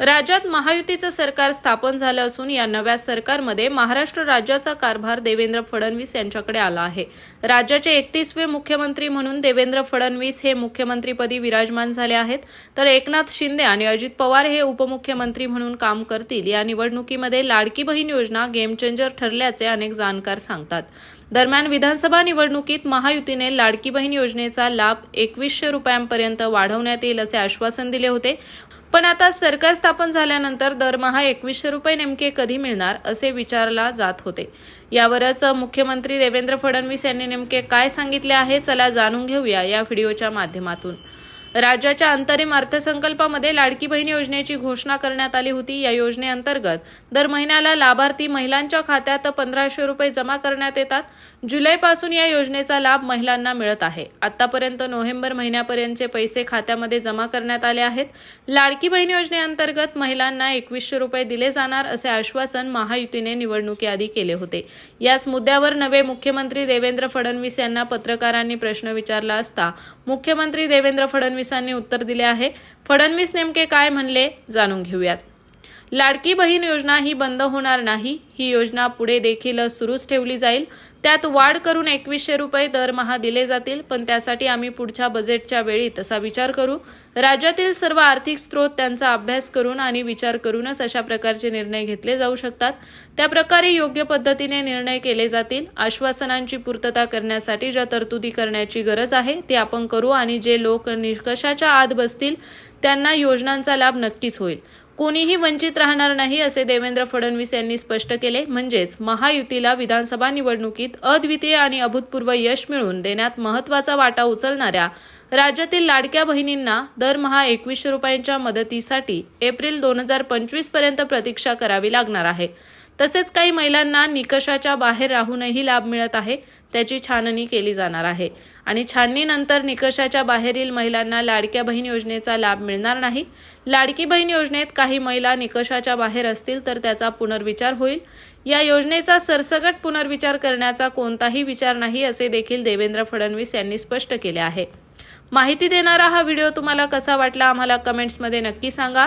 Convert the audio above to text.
राज्यात महायुतीचं सरकार स्थापन झालं असून या नव्या सरकारमध्ये महाराष्ट्र राज्याचा कारभार देवेंद्र फडणवीस यांच्याकडे आला आहे. राज्याचे एकतीसवे मुख्यमंत्री म्हणून देवेंद्र फडणवीस हे मुख्यमंत्रीपदी विराजमान झाले आहेत. तर एकनाथ शिंदे आणि अजित पवार हे उपमुख्यमंत्री म्हणून काम करतील. या निवडणुकीमध्ये लाडकी बहीण योजना गेम चेंजर ठरल्याचे अनेक जाणकार सांगतात. दरम्यान विधानसभा निवडणुकीत महायुतीने लाडकी बहीण योजनेचा लाभ एकवीसशे रुपयांपर्यंत वाढवण्यात येईल असे आश्वासन दिले होते. पण आता सरकार स्थापन झाल्यानंतर दरमहा एकवीसशे रुपये नेमके कधी मिळणार असे विचारला जात होते. यावरच मुख्यमंत्री देवेंद्र फडणवीस यांनी नेमके काय सांगितले आहे चला जाणून घेऊया या व्हिडिओच्या माध्यमातून. राज्याच्या अंतरिम अर्थसंकल्पामध्ये लाडकी बहीण योजनेची घोषणा करण्यात आली होती. या योजनेअंतर्गत दर महिन्याला लाभार्थी महिलांच्या खात्यात पंधराशे रुपये जमा करण्यात येतात. जुलैपासून या योजनेचा लाभ महिलांना मिळत आहे. आतापर्यंत नोव्हेंबर महिन्यापर्यंतचे पैसे खात्यामध्ये जमा करण्यात आले आहेत. लाडकी बहीण योजनेअंतर्गत महिलांना एकवीसशे रुपये दिले जाणार असे आश्वासन महायुतीने निवडणुकीआधी केले होते. याच मुद्द्यावर नवे मुख्यमंत्री देवेंद्र फडणवीस यांना पत्रकारांनी प्रश्न विचारला असता मुख्यमंत्री देवेंद्र फडणवीस फडणवीसांनी उत्तर दिले आहे. फडणवीस नेमके काय म्हणले जाणून घेऊयात. लाडकी बहीण योजना ही बंद होणार नाही. ही योजना पुढे देखील सुरूच ठेवली जाईल. त्यात वाढ करून एकवीसशे रुपये दरमहा दिले जातील पण त्यासाठी आम्ही पुढच्या बजेटच्या वेळी तसा विचार करू. राज्यातील सर्व आर्थिक स्रोत त्यांचा अभ्यास करून आणि विचार करूनच अशा प्रकारचे निर्णय घेतले जाऊ शकतात. त्या प्रकारे योग्य पद्धतीने निर्णय केले जातील. आश्वासनांची पूर्तता करण्यासाठी ज्या तरतुदी करण्याची गरज आहे ते आपण करू आणि जे लोक निष्कर्षाच्या आत बसतील त्यांना योजनांचा लाभ नक्कीच होईल. कोणीही वंचित राहणार नाही असे देवेंद्र फडणवीस यांनी स्पष्ट केले. म्हणजेच महायुतीला विधानसभा निवडणुकीत अद्वितीय आणि अभूतपूर्व यश मिळवून देण्यात महत्त्वाचा वाटा उचलणाऱ्या राज्यातील लाडक्या बहिणींना दरमहा एकवीसशे रुपयांच्या मदतीसाठी एप्रिल दोन हजार पंचवीसपर्यंत प्रतीक्षा करावी लागणार आहे. तसेच काही महिलांना निकषाच्या बाहेर राहूनही लाभ मिळत आहे त्याची छाननी केली जाणार आहे. आणि छाननीनंतर निकषाच्या बाहेरील महिलांना लाडक्या बहीण योजनेचा लाभ मिळणार नाही. लाडकी बहीण योजनेत काही महिला निकषाच्या बाहेर असतील तर त्याचा पुनर्विचार होईल. या योजनेचा सरसकट पुनर्विचार करण्याचा कोणताही विचार नाही असे देखील देवेंद्र फडणवीस यांनी स्पष्ट केले आहे. माहिती देणारा हा व्हिडिओ तुम्हाला कसा वाटला आम्हाला कमेंट्समध्ये नक्की सांगा.